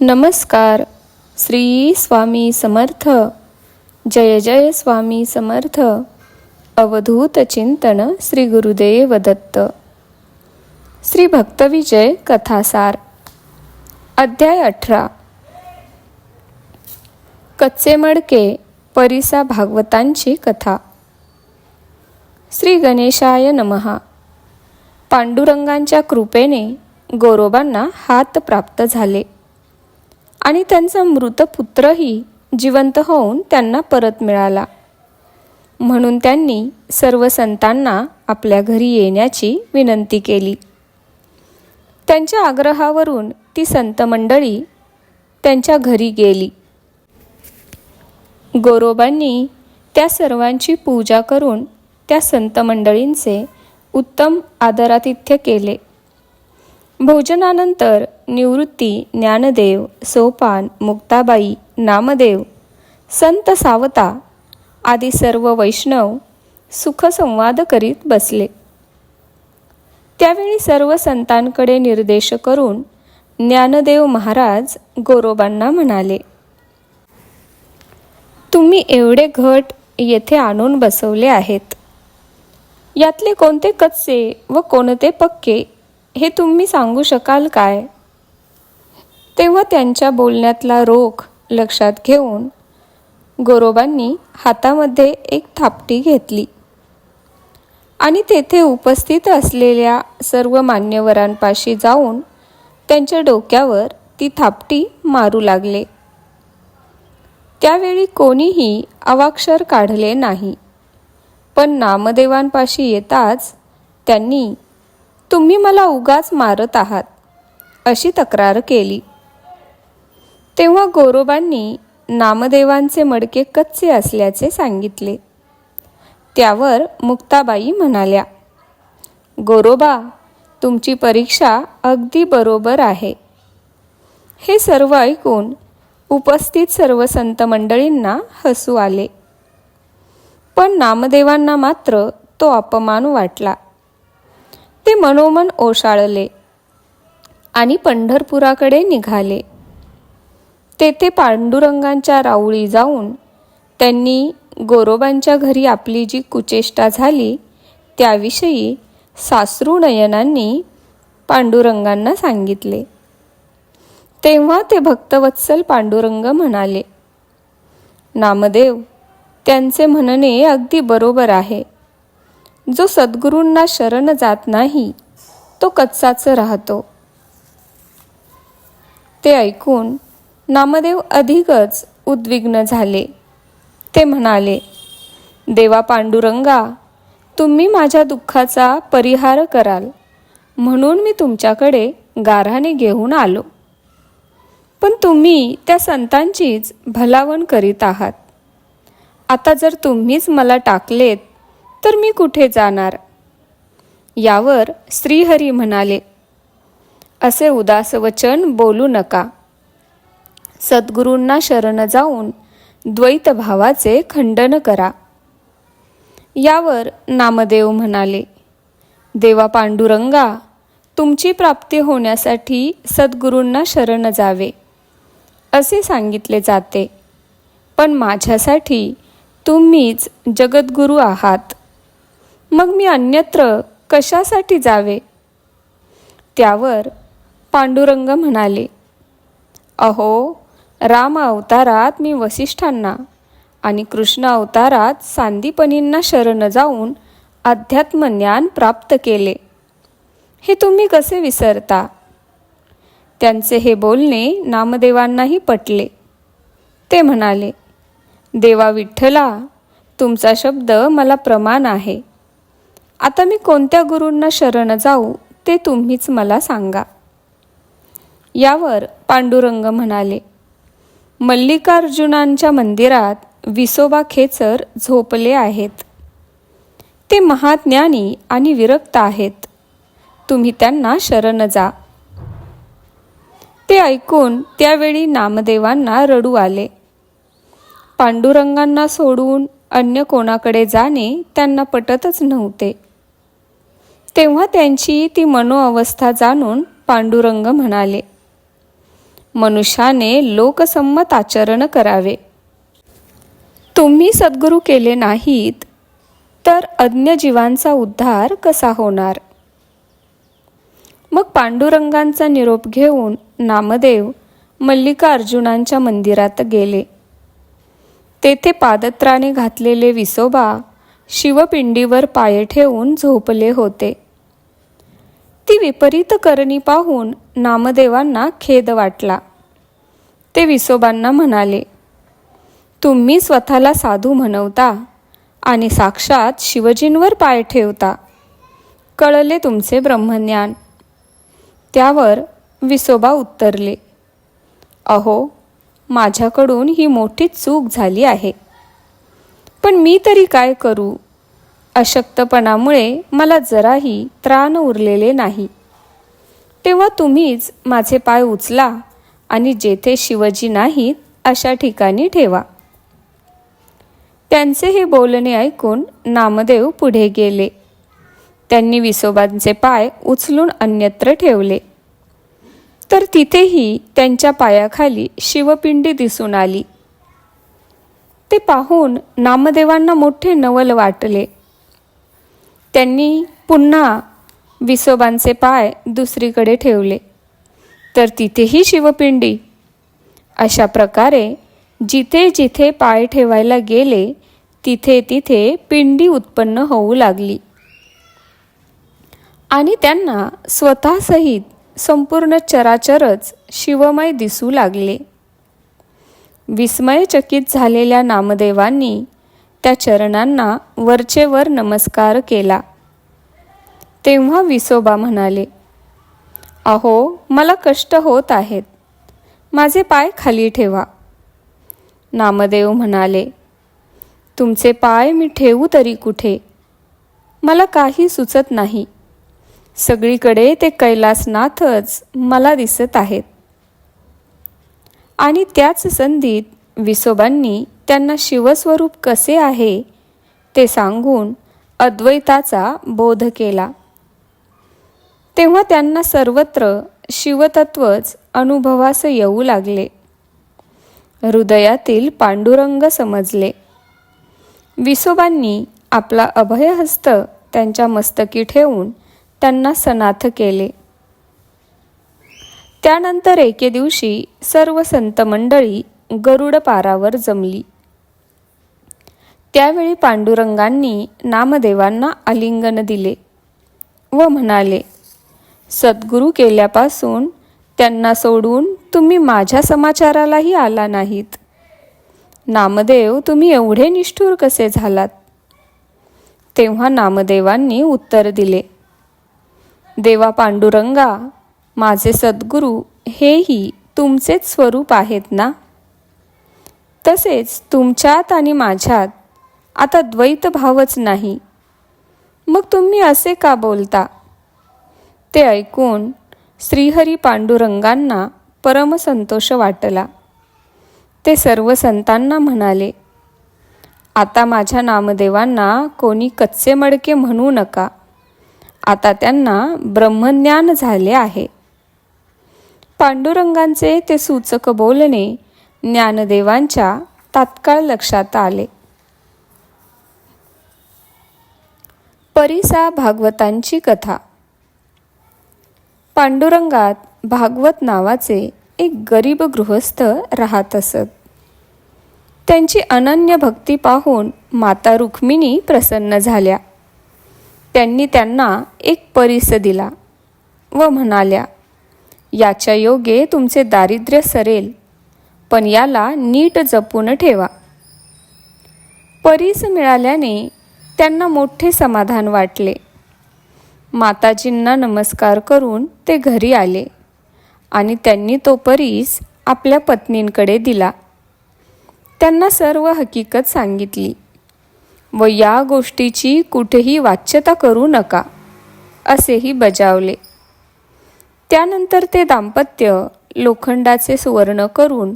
नमस्कार. श्री स्वामी समर्थ. जय जय स्वामी समर्थ. अवधूत चिंतन श्री गुरुदेव दत्त. श्री भक्तविजय कथासार. अध्याय अठरा. कच्चे मडके परिसा भागवतांची कथा. श्री गणेशाय नमहा पांडुरंगांच्या कृपेने गोरोबांना हात प्राप्त झाले. आणि त्यांचा मृत पुत्रही जिवंत होऊन त्यांना परत मिळाला. म्हणून त्यांनी सर्व संतांना आपल्या घरी येण्याची विनंती केली. त्यांच्या आग्रहावरून ती संत मंडळी त्यांच्या घरी गेली. गोरोबांनी त्या सर्वांची पूजा करून त्या संत मंडळींचे उत्तम आदरातिथ्य केले. भोजनानंतर निवृत्ती ज्ञानदेव सोपान मुक्ताबाई नामदेव संत सावता आदी सर्व वैष्णव सुखसंवाद करीत बसले. त्यावेळी सर्व संतांकडे निर्देश करून ज्ञानदेव महाराज गोरोबांना म्हणाले तुम्ही एवढे घट येथे आणून बसवले आहेत. यातले कोणते कच्चे व कोणते पक्के हे तुम्ही सांगू शकाल काय? तेव्हा त्यांच्या बोलण्यातला रोख लक्षात घेऊन गोरोबांनी हातामध्ये एक थापटी घेतली. आणि तेथे उपस्थित असलेल्या सर्व मान्यवरांपाशी जाऊन त्यांच्या डोक्यावर ती थापटी मारू लागले. त्यावेळी कोणीही अवाक्षर काढले नाही. पण नामदेवांपाशी येताच त्यांनी तुम्ही मला उगाच मारत आहात अशी तक्रार केली. तेव्हा गोरोबांनी नामदेवांचे मडके कच्चे असल्याचे सांगितले. त्यावर मुक्ताबाई म्हणाल्या गोरोबा तुमची परीक्षा अगदी बरोबर आहे. हे सर्व ऐकून उपस्थित सर्व संत मंडळींना हसू आले. पण नामदेवांना मात्र तो अपमान वाटला. ते मनोमन ओशाळले आणि पंढरपुराकडे निघाले. तेथे पांडुरंगांच्या राऊळी जाऊन त्यांनी गोरोबांच्या घरी आपली जी कुचेष्टा झाली त्याविषयी साश्रुनयनांनी पांडुरंगांना सांगितले. तेव्हा ते भक्तवत्सल पांडुरंग म्हणाले नामदेव त्यांचे म्हणणे अगदी बरोबर आहे. जो सद्गुरूंना शरण जात नाही तो कच्चाच राहतो. ते ऐकून नामदेव अधिकच उद्विग्न झाले. ते म्हणाले देवा पांडुरंगा तुम्ही माझ्या दुःखाचा परिहार कराल. म्हणून मी तुमच्याकडे गाराने घेऊन आलो. पण तुम्ही त्या संतांचीच भलावण करीत आहात. आता जर तुम्हीच मला टाकलेत तर मी कुठे जाणार? यावर श्रीहरी म्हणाले असे उदास वचन बोलू नका. सद्गुरूंना शरण जाऊन द्वैत भावाचे खंडन करा. यावर नामदेव म्हणाले देवा पांडुरंगा तुमची प्राप्ती होण्यासाठी सद्गुरूंना शरण जावे. असे सांगितले जाते. पण माझ्यासाठी तुम्हीच जगद्गुरू आहात. मग मी अन्यत्र कशासाठी जावे? त्यावर पांडुरंग म्हणाले अहो राम अवतारात मी वसिष्ठांना आणि कृष्ण अवतारात सांदीपनींना शरण जाऊन अध्यात्मज्ञान प्राप्त केले. हे तुम्ही कसे विसरता? त्यांचे हे बोलणे नामदेवांनाही पटले. ते म्हणाले देवा विठ्ठला तुमचा शब्द मला प्रमाण आहे. आता मी कोणत्या गुरूंना शरण जाऊ ते तुम्हीच मला सांगा. यावर पांडुरंग म्हणाले मल्लिकार्जुनांच्या मंदिरात विसोबा खेचर झोपले आहेत. ते महाज्ञानी आणि विरक्त आहेत. तुम्ही त्यांना शरण जा. ते ऐकून त्यावेळी नामदेवांना रडू आले. पांडुरंगांना सोडून अन्य कोणाकडे जाणे त्यांना पटतच नव्हते. तेव्हा त्यांची ती मनोअवस्था जाणून पांडुरंग म्हणाले मनुष्याने लोकसंमत आचरण करावे. तुम्ही सद्गुरू केले नाहीत तर अज्ञ जीवांचा उद्धार कसा होणार? मग पांडुरंगांचा निरोप घेऊन नामदेव मल्लिकार्जुनांच्या मंदिरात गेले. तेथे पादत्राने घातलेले विसोबा शिवपिंडीवर पाय ठेवून झोपले होते. ती विपरीत करणी पाहून नामदेवांना खेद वाटला. ते विसोबांना म्हणाले तुम्ही स्वतःला साधू म्हणवता आणि साक्षात शिवजींवर पाय ठेवता. कळले तुमचे ब्रह्मज्ञान. त्यावर विसोबा उत्तरले अहो माझ्याकडून ही मोठी चूक झाली आहे. पण मी तरी काय करू? अशक्तपणामुळे मला जराही त्राण उरलेले नाही. तेव्हा तुम्हीच माझे पाय उचला आणि जेथे शिवजी नाहीत अशा ठिकाणी ठेवा. त्यांचे हे बोलणे ऐकून नामदेव पुढे गेले. त्यांनी विसोबांचे पाय उचलून अन्यत्र ठेवले. तर तिथेही त्यांच्या पायाखाली शिवपिंडी दिसून आली. ते पाहून नामदेवांना मोठे नवल वाटले. त्यांनी पुन्हा विसोबांचे पाय दुसरीकडे ठेवले. तर तिथेही शिवपिंडी. अशा प्रकारे जिथे जिथे पाय ठेवायला गेले तिथे तिथे पिंडी उत्पन्न होऊ लागली. आणि त्यांना स्वतःसहित संपूर्ण चराचरच शिवमय दिसू लागले. विस्मयचकित झालेल्या नामदेवांनी त्या चरणांना वरचेवर नमस्कार केला. तेव्हा विसोबा म्हणाले अहो मला कष्ट होत आहेत. माझे पाय खाली ठेवा. नामदेव म्हणाले तुमचे पाय मी ठेवू तरी कुठे? मला काही सुचत नाही. सगळीकडे ते कैलासनाथच मला दिसत आहेत. आणि त्याच संधीत विसोबांनी त्यांना शिवस्वरूप कसे आहे ते सांगून अद्वैताचा बोध केला. तेव्हा त्यांना सर्वत्र शिवतत्वच अनुभवास येऊ लागले. हृदयातील पांडुरंग समजले. विसोबांनी आपला अभयहस्त त्यांच्या मस्तकी ठेवून त्यांना सनाथ केले. त्यानंतर एके दिवशी सर्व संत मंडळी गरुड पारावर जमली. त्यावेळी पांडुरंगांनी नामदेवांना आलिंगन दिले व म्हणाले सद्गुरू केल्यापासून त्यांना सोडून तुम्ही माझ्या समाचारालाही आला नाहीत. नामदेव तुम्ही एवढे निष्ठूर कसे झालात? तेव्हा नामदेवांनी उत्तर दिले देवा पांडुरंगा माझे सद्गुरू हेही तुमचेच स्वरूप आहेत ना? तसेच तुमच्यात आणि माझ्यात आता द्वैत भावच नाही. मग तुम्ही असे का बोलता? ते ऐकून श्रीहरी पांडुरंगांना परमसंतोष वाटला. ते सर्व संतांना म्हणाले आता माझ्या नामदेवांना कोणी कच्चे मडके म्हणू नका. आता त्यांना ब्रह्मज्ञान झाले आहे. पांडुरंगांचे ते सूचक बोलणे ज्ञानदेवांच्या तात्काळ लक्षात आले. परिसा भागवतांची कथा. पांडुरंगात भागवत नावाचे एक गरीब गृहस्थ राहत असत. त्यांची अनन्य भक्ती पाहून माता रुक्मिणी प्रसन्न झाल्या. त्यांनी त्यांना एक परिस दिला व म्हणाल्या याच्या योगे तुमचे दारिद्र्य सरेल पण याला नीट जपून ठेवा. परीस मिळाल्याने त्यांना मोठे समाधान वाटले. माताजींना नमस्कार करून ते घरी आले आणि त्यांनी तो परीस आपल्या पत्नींकडे दिला. त्यांना सर्व हकीकत सांगितली. व या गोष्टीची कुठेही वाच्यता करू नका असेही बजावले. त्यानंतर ते दाम्पत्य लोखंडाचे सुवर्ण करून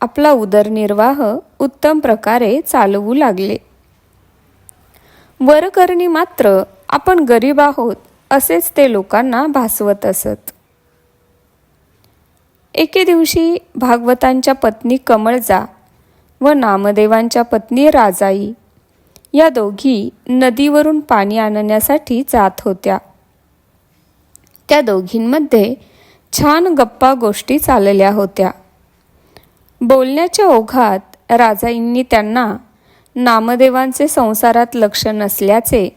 आपला उदरनिर्वाह उत्तम प्रकारे चालवू लागले. वरकरणी मात्र आपण गरीब आहोत असेच ते लोकांना भासवत असत. एके दिवशी भागवतांच्या पत्नी कमळजा व नामदेवांच्या पत्नी राजाई या दोघी नदीवरून पाणी आणण्यासाठी जात होत्या. त्या दोघींमध्ये छान गप्पा गोष्टी चालल्या होत्या. बोलण्याच्या ओघात राजाईंनी त्यांना नामदेवांचे संसारात लक्ष नसल्याचे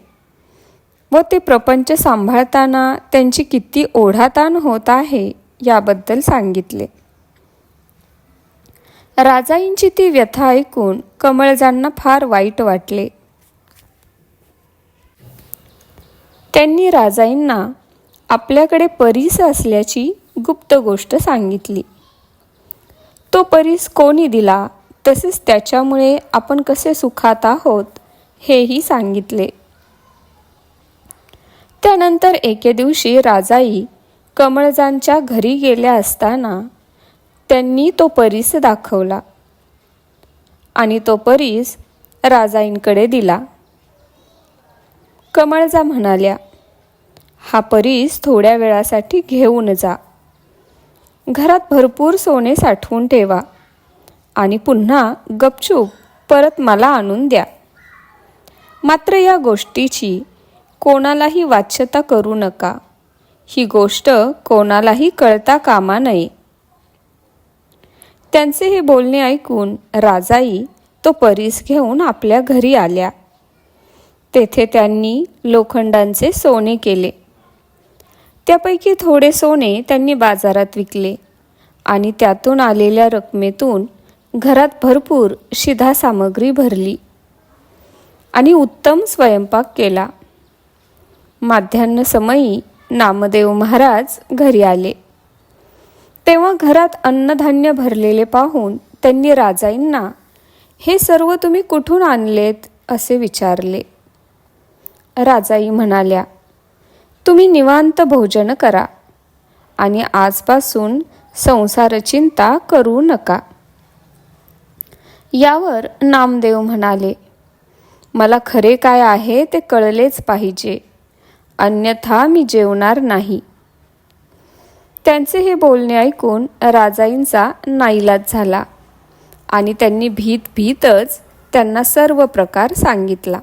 व ते प्रपंच सांभाळताना त्यांची किती ओढाताण होत आहे याबद्दल सांगितले. राजाईंची ती व्यथा ऐकून कमळजांना फार वाईट वाटले. त्यांनी राजाईंना आपल्याकडे परीस असल्याची गुप्त गोष्ट सांगितली. तो परीस कोणी दिला? तसेच त्याच्यामुळे आपण कसे सुखात आहोत हेही सांगितले. त्यानंतर एके दिवशी राजाई कमळजांच्या घरी गेल्या असताना त्यांनी तो परीस दाखवला आणि तो परीस राजाईंकडे दिला. कमळजा म्हणाल्या हा परीस थोड्या वेळासाठी घेऊन जा. घरात भरपूर सोने साठवून ठेवा. आणि पुन्हा गपचूप परत मला आणून द्या. मात्र या गोष्टीची कोणालाही वाच्यता करू नका. ही गोष्ट कोणालाही कळता कामा नये. त्यांचे हे बोलणे ऐकून राजाई तो परीस घेऊन आपल्या घरी आल्या. तेथे त्यांनी लोखंडांचे सोने केले. त्यापैकी थोडे सोने त्यांनी बाजारात विकले आणि त्यातून आलेल्या रकमेतून घरात भरपूर शिधा सामग्री भरली आणि उत्तम स्वयंपाक केला. माध्यान्ह समयी नामदेव महाराज घरी आले. तेव्हा घरात अन्नधान्य भरलेले पाहून त्यांनी राजाईंना हे सर्व तुम्ही कुठून आणलेत? असे विचारले. राजाई म्हणाल्या तुम्ही निवांत भोजन करा आणि आजपासून संसार चिंता करू नका. यावर नामदेव म्हणाले मला खरे काय आहे ते कळलेच पाहिजे. अन्यथा मी जेवणार नाही. त्यांचे हे बोलणे ऐकून राजाईंचा नाईलाज झाला आणि त्यांनी भीत भीतच त्यांना सर्व प्रकार सांगितला.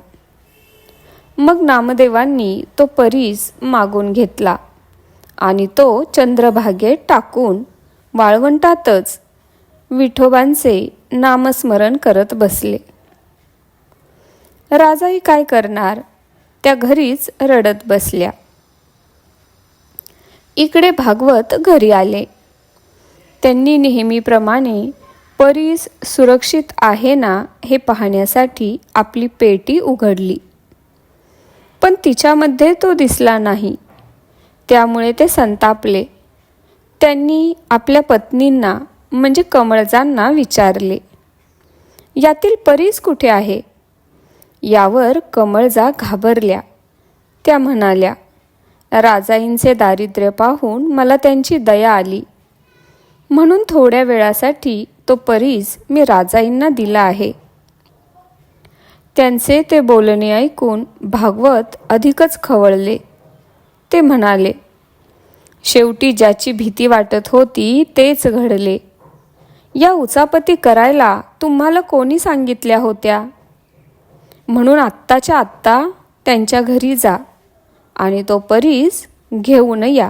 मग नामदेवांनी तो परीस मागून घेतला आणि तो चंद्रभागेत टाकून वाळवंटातच विठोबांचे नामस्मरण करत बसले. राजाई काय करणार? त्या घरीच रडत बसल्या. इकडे भागवत घरी आले. त्यांनी नेहमीप्रमाणे परीस सुरक्षित आहे ना हे पाहण्यासाठी आपली पेटी उघडली. पण तिच्यामध्ये तो दिसला नाही. त्यामुळे ते संतापले. त्यांनी आपल्या पत्नींना म्हणजे कमळजांना विचारले यातील परीस कुठे आहे? यावर कमळजा घाबरल्या. त्या म्हणाल्या राजाईंचे दारिद्र्य पाहून मला त्यांची दया आली. म्हणून थोड्या वेळासाठी तो परीस मी राजाईंना दिला आहे. त्यांचे ते बोलणे ऐकून भागवत अधिकच खवळले. ते म्हणाले शेवटी ज्याची भीती वाटत होती तेच घडले. या उचापती करायला तुम्हाला कोणी सांगितल्या होत्या? म्हणून आत्ताच्या आत्ता त्यांच्या घरी जा आणि तो परीस घेऊन या.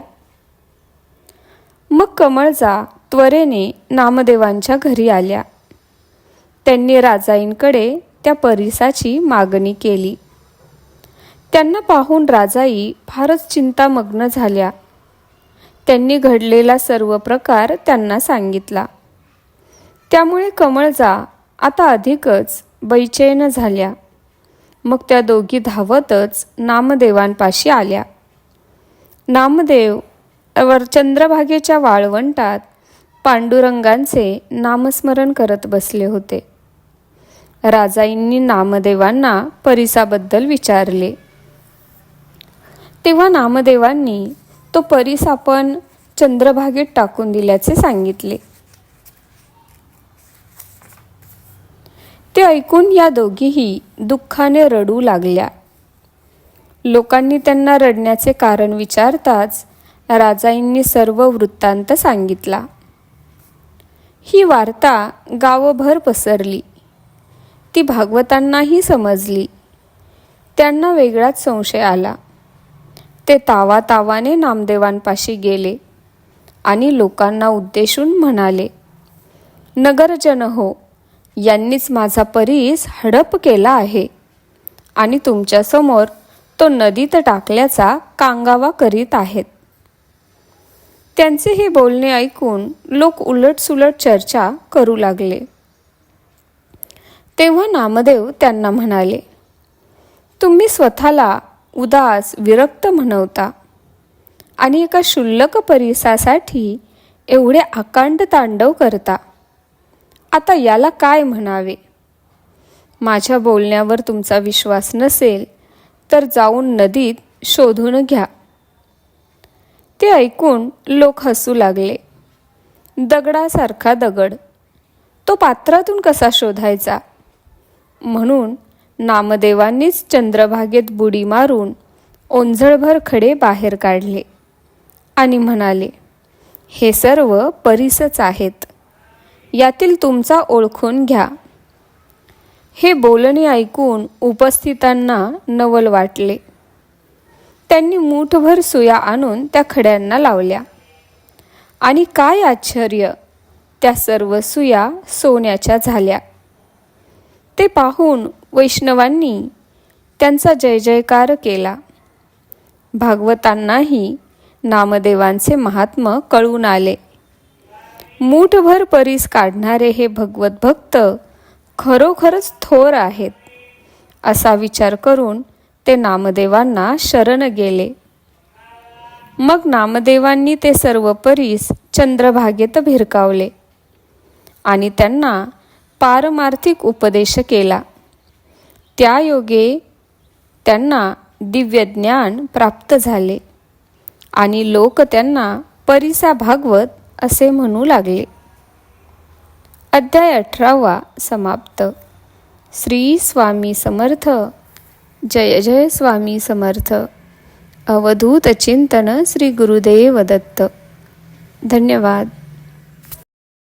मग कमळजा त्वरेने नामदेवांच्या घरी आल्या. त्यांनी राजाईंकडे त्या परिसाची मागणी केली. त्यांना पाहून राजाई फारच चिंतामग्न झाल्या. त्यांनी घडलेला सर्व प्रकार त्यांना सांगितला. त्यामुळे कमळजा आता अधिकच बैचैन झाल्या. मग त्या दोघी धावतच नामदेवांपाशी आल्या. नामदेव वर चंद्रभागेच्या वाळवंटात पांडुरंगांचे नामस्मरण करत बसले होते. राजाईंनी नामदेवांना परिसाबद्दल विचारले. तेव्हा नामदेवांनी तो परिस आपण चंद्रभागेत टाकून दिल्याचे सांगितले. ऐकून या दोघीही दुःखाने रडू लागल्या. लोकांनी त्यांना रडण्याचे कारण विचारताच राजाईंनी सर्व वृत्तांत सांगितला. ही वार्ता गावभर पसरली. ती भागवतांनाही समजली. त्यांना वेगळाच संशय आला. ते तावा तावाने नामदेवांपाशी गेले आणि लोकांना उद्देशून म्हणाले नगरजन हो यांनीच माझा परीस हडप केला आहे. आणि तुमच्यासमोर तो नदीत टाकल्याचा कांगावा करीत आहेत. त्यांचे हे बोलणे ऐकून लोक उलटसुलट चर्चा करू लागले. तेव्हा नामदेव त्यांना म्हणाले तुम्ही स्वतःला उदास विरक्त म्हणवता. आणि एका शुल्लक परिसासाठी एवढे आकांड तांडव करता. आता याला काय म्हणावे? माझ्या बोलण्यावर तुमचा विश्वास नसेल तर जाऊन नदीत शोधून घ्या. ते ऐकून लोक हसू लागले. दगडासारखा दगड. तो पात्रातून कसा शोधायचा? म्हणून नामदेवांनीच चंद्रभागेत बुडी मारून ओंझळभर खडे बाहेर काढले आणि म्हणाले हे सर्व परीसच आहेत. यातील तुमचा ओळखून घ्या. हे बोलणे ऐकून उपस्थितांना नवल वाटले. त्यांनी मूठभर सुया आणून त्या खड्यांना लावल्या. आणि काय आश्चर्य त्या सर्व सुया सोन्याच्या झाल्या. ते पाहून वैष्णवांनी त्यांचा जय जयकार केला. भागवतांनाही नामदेवांचे महात्म कळून आले. मूठभर परीस काढणारे हे भगवत भक्त खरोखरच थोर आहेत. असा विचार करून ते नामदेवांना शरण गेले. मग नामदेवांनी ते सर्व परीस चंद्रभागेत भिरकावले आणि त्यांना पारमार्थिक उपदेश केला. त्या योगे त्यांना दिव्य ज्ञान प्राप्त झाले आणि लोक त्यांना परिसा भागवत असे म्हणू लागले. अध्याय अठरावा समाप्त. श्री स्वामी समर्थ. जय जय स्वामी समर्थ. अवधूत चिंतन श्री गुरुदेव दत्त. धन्यवाद.